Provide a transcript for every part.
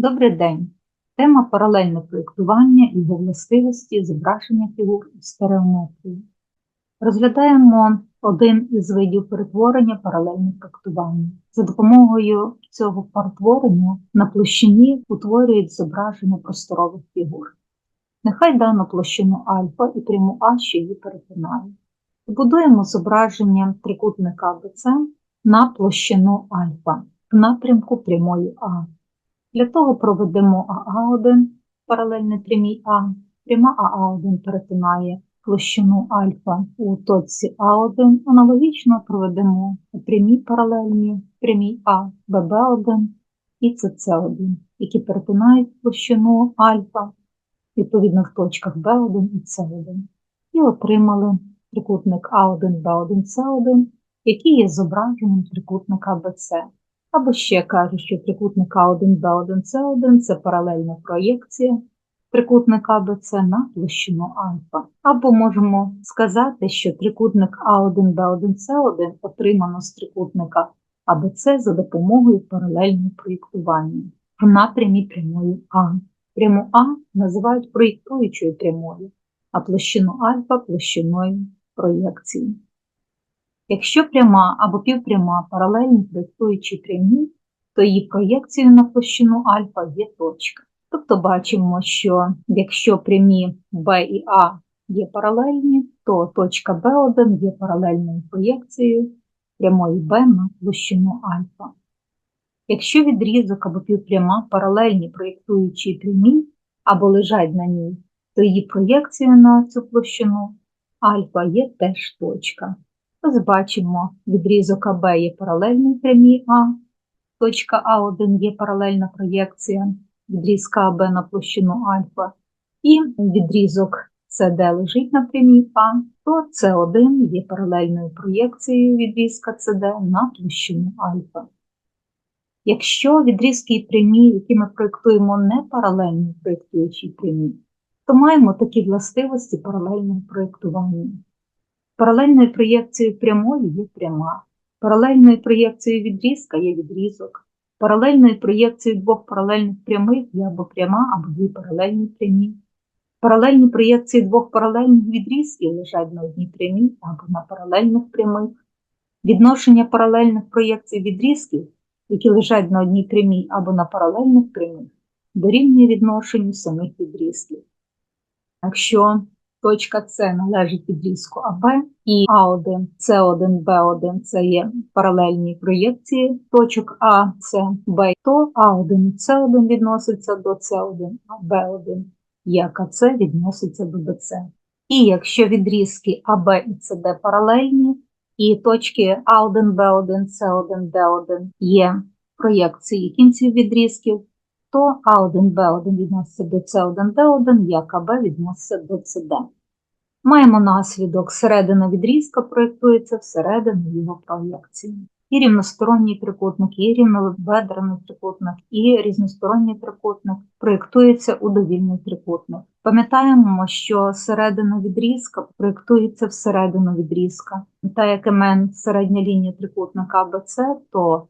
Добрий день! Тема паралельне проєктування і його властивості зображення фігур у стереометрії. Розглядаємо один із видів перетворення паралельне проєктування. За допомогою цього перетворення на площині утворюють зображення просторових фігур. Нехай дану площину альфа і пряму А, що її перетинає. Побудуємо зображення трикутника АБЦ на площину альфа в напрямку прямої А. Для того проведемо АА1 паралельно прямій А. Пряма АА1 перетинає площину альфа у точці А1. Аналогічно проведемо прямі паралельні прямій А, ББ1 і СС1, які перетинають площину альфа відповідно в точках Б1 і С1. І отримали трикутник А1, Б1, С1, який є зображенням трикутника БЦ. Або ще кажуть, що трикутник А1, Б1, С1 це паралельна проєкція трикутника АБЦ на площину альфа. Або можемо сказати, що трикутник А1, Б1, С1 отримано з трикутника АБЦ за допомогою паралельного проєктування в напрямі прямої А. Пряму А називають проєктуючою прямою, а площину альфа площиною проєкції. Якщо пряма або півпряма паралельні проєктуючій прямі, то її проєкцією на площину альфа є точка. Тобто бачимо, що якщо прямі B і А є паралельні, то точка B1 є паралельною проєкцією прямої B на площину альфа. Якщо відрізок або півпряма паралельні проєктуючій прямі або лежать на ній, то її проєкцією на цю площину альфа є теж точка. Ось бачимо, відрізок АБ є паралельний прямій А, точка А1 є паралельна проєкція відрізка АБ на площину альфа, і відрізок СД лежить на прямій А, то С1 є паралельною проєкцією відрізка СД на площину альфа. Якщо відрізки і прямі, які ми проєктуємо не паралельні проєктуючій прямі, то маємо такі властивості паралельного проєктування. Паралельною проєкцією прямої є пряма, паралельною проєкцією відрізка є відрізок, паралельною проєкцією двох паралельних прямих є або пряма, або дві паралельні прямі. Паралельні проєкції двох паралельних відрізків лежать на одній прямій або на паралельних прямих. Відношення паралельних проєкцій відрізків, які лежать на одній прямій або на паралельних прямих, дорівнює відношенню самих відрізків. Якщо точка С належить відрізку АБ, і А1, С1, Б1 це є паралельні проєкції точок А, С, Б, то А1 С1 відноситься до С1, а Б1 як АЦ відноситься до БЦ. І якщо відрізки АБ і СД паралельні, і точки А1, Б1, С1, Д1 є проєкції кінців відрізків, то А1, Б1 відноситься до С1, Д1, як АБ відноситься до СД. Маємо наслідок середина відрізка проєктується всередину його проєкції. І рівносторонній трикутник, і рівнобедрений трикутник, і різносторонній трикутник проєктується у довільний трикутник. Пам'ятаємо, що середина відрізка проєктується всередину відрізка. Та як імен середня лінія трикутника АБЦ, то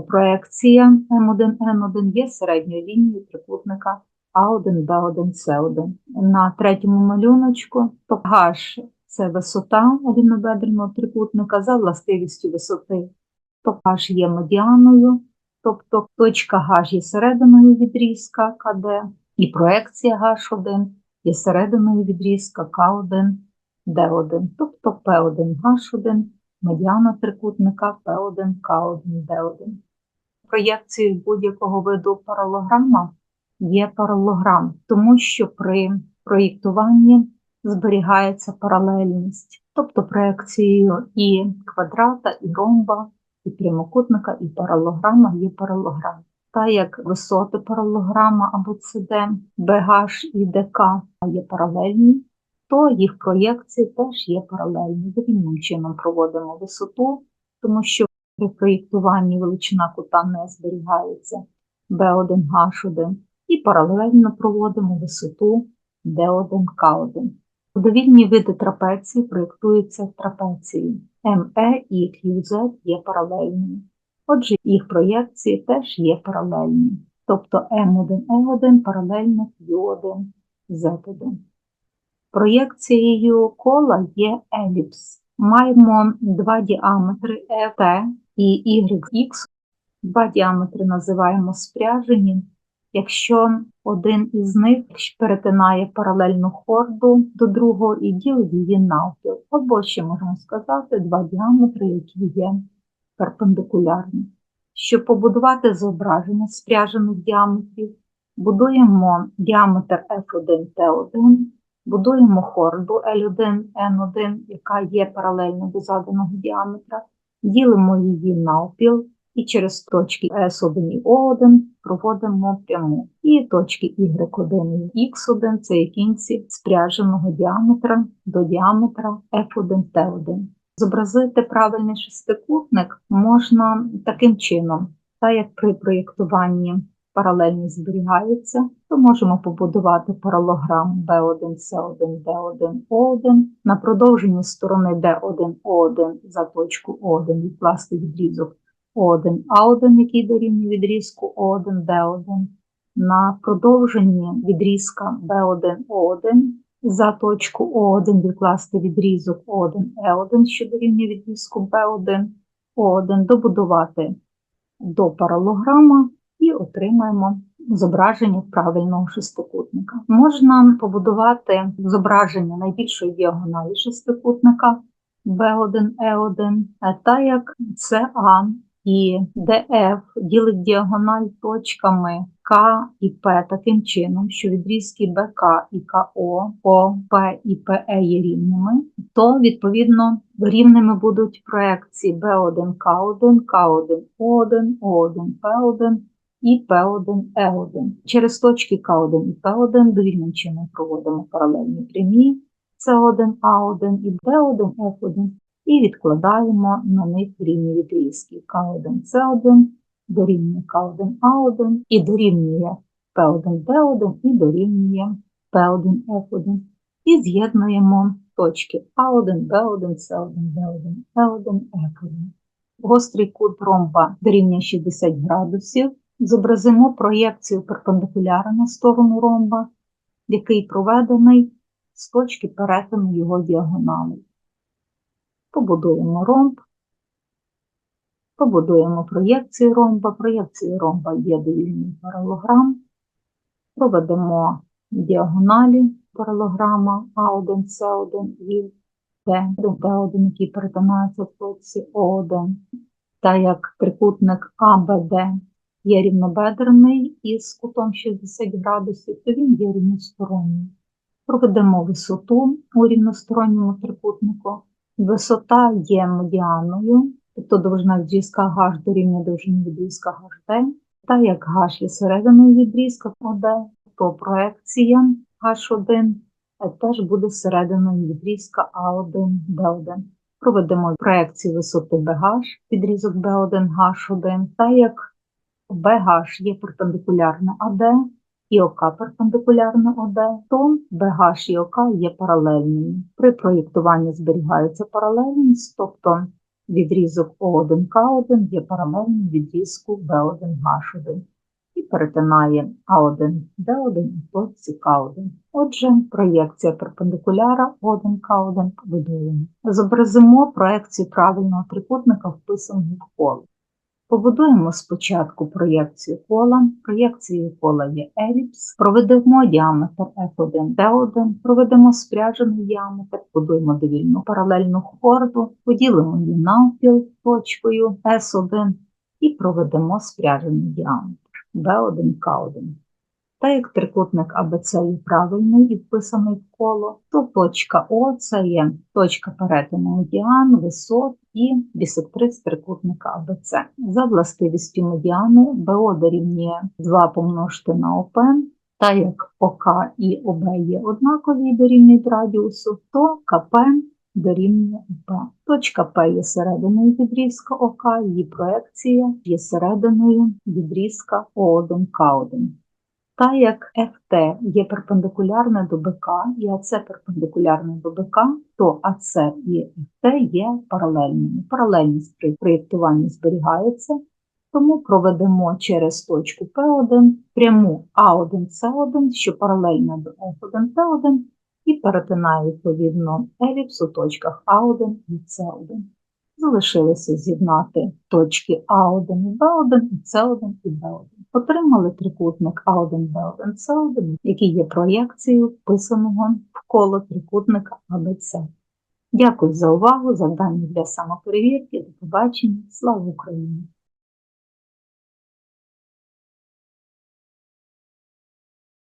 проекція М1Н1 є середньою лінією трикутника А1, Б1, С1. На третьому малюночку то H – це висота рівнобедреного трикутника за властивістю висоти то H є медіаною, тобто точка H є серединою відрізка КД, і проекція H1 є серединою відрізка К1, Д1, тобто P1 H1, медіана трикутника P1, К1, Д1. Проєкцією будь-якого виду паралограма є паралограм, тому що при проєктуванні зберігається паралельність, тобто проекцією і квадрата, і ромба і прямокутника, і паралограма є паралограм. Та як висоти паралограма або ЦД, БГ і ДК є паралельні, то їх проєкції теж є паралельні. Рівним чином проводимо висоту, тому що при проєктуванні величина кута не зберігається B1H1 і паралельно проводимо висоту D1K1. Довільні види трапеції проєктуються трапеції. ME і QZ є паралельними. Отже, їх проєкції теж є паралельні. тобто М1, Е1 паралельно Ю1, Z1. Проєкцією кола є еліпс. Маємо два діаметри ET і YX. Два діаметри називаємо спряжені. Якщо один із них перетинає паралельну хорду до другого і ділить її навпіл, або ще можна сказати два діаметри, які є перпендикулярні. Щоб побудувати зображення спряжених діаметрів, будуємо діаметр F1T1, будуємо хорду L1, N1, яка є паралельно до заданого діаметра, ділимо її навпіл і через точки S1 і O1 проводимо пряму. І точки Y1 і X1 це кінці спряженого діаметра до діаметра F1T1. Зобразити правильний шестикутник можна таким чином, так як при проєктуванні паралельність зберігається, то можемо побудувати паралограм B1, C1, D1, O1 на продовженні сторони D1, O1 за точку O1 відкласти відрізок O1, A1, який дорівнює відрізку O1, D1, на продовженні відрізка B1, O1 за точку О1 відкласти відрізок О1, Е1, що дорівнює відрізку Б1, О1, добудувати до паралограма і отримаємо зображення правильного шестикутника. Можна побудувати зображення найбільшої діагоналі шестикутника B1, E1, та як СА і DF ділить діагональ точками К і П таким чином, що відрізки БК і КО, ОП і ПЕ є рівними, то відповідно рівними будуть проекції Б1, К1, К1, О1, О1, П1 і П1, Е1. Через точки К1 і П1 довільним чином проводимо паралельні прямі С1, А1 і Д1, Ф1 і відкладаємо на них рівні відрізки К1, С1 дорівнює К1А1 і дорівнює П1Д1 і дорівнює П1Ф1. І з'єднуємо точки А1, Б1, С1, Д1, Е1, Ф1. Гострий кут ромба дорівнює 60 градусів. Зобразимо проєкцію перпендикулярно на сторону ромба, який проведений з точки перетину його діагоналей. Побудуємо ромб, побудуємо проєкцію ромба. Проєкцію ромба є довільний паралограм. Проведемо діагоналі паралограма А1, С1 і Д1, Д1, який перетинається в точці О1. Та як трикутник АБД є рівнобедрений із кутом 60 градусів, то він є рівносторонній. Проведемо висоту у рівносторонньому трикутнику. Висота є медіаною, тобто довжина відрізка H дорівнює довжині відрізка HD. Та як H є серединою відрізка ОД, то проекція H1 теж буде серединою відрізка А1, Б1. Проведемо проекцію висоти BH, відрізок B1, H1, та як BH є перпендикулярна АД, і ОК перпендикулярна ОД, то BH і ОК є паралельними. При проєктуванні зберігається паралельність, тобто відрізок О1К1 є паралельним відрізку B1H1 і перетинає А1, Д1 і точці К1. Отже, проєкція перпендикуляра О1К1 побудуємо. Зобразимо проекцію правильного трикутника, вписаного в коло. Побудуємо спочатку проєкцію кола. Проєкцією кола є еліпс, проведемо діаметр F1, T1, проведемо спряжений діаметр, будуємо довільну паралельну хорду, поділимо її навпіл точкою S1 і проведемо спряжений діаметр. B1, K1. Та як трикутник АБЦ є правильний і вписаний в коло, то точка О це є точка перетину медіан, висот і бісектрис трикутника АБЦ. За властивістю медіани БО дорівнює 2 помножити на ОП, та як ОК і ОБ є однакові дорівнюють радіусу, то КП дорівнює ОП. Точка П є серединою відрізка ОК, її проекція є серединою відрізка О1К1. Та як FT є перпендикулярне до БК і АЦ перпендикулярне до БК, то АЦ і FT є паралельними. Паралельність при проєктуванні зберігається, Тому проведемо через точку P1 пряму А1С1, що паралельна до F1T1, і перетинає відповідно еліпс у точках А1 і С1. Залишилося з'єднати точки А1 і Б1 і С1 і Б1. Отримали трикутник А1, Б1, С1, який є проєкцією вписаного в коло трикутника АБЦ. Дякую за увагу, завдання для самоперевірки. До побачення. Слава Україні!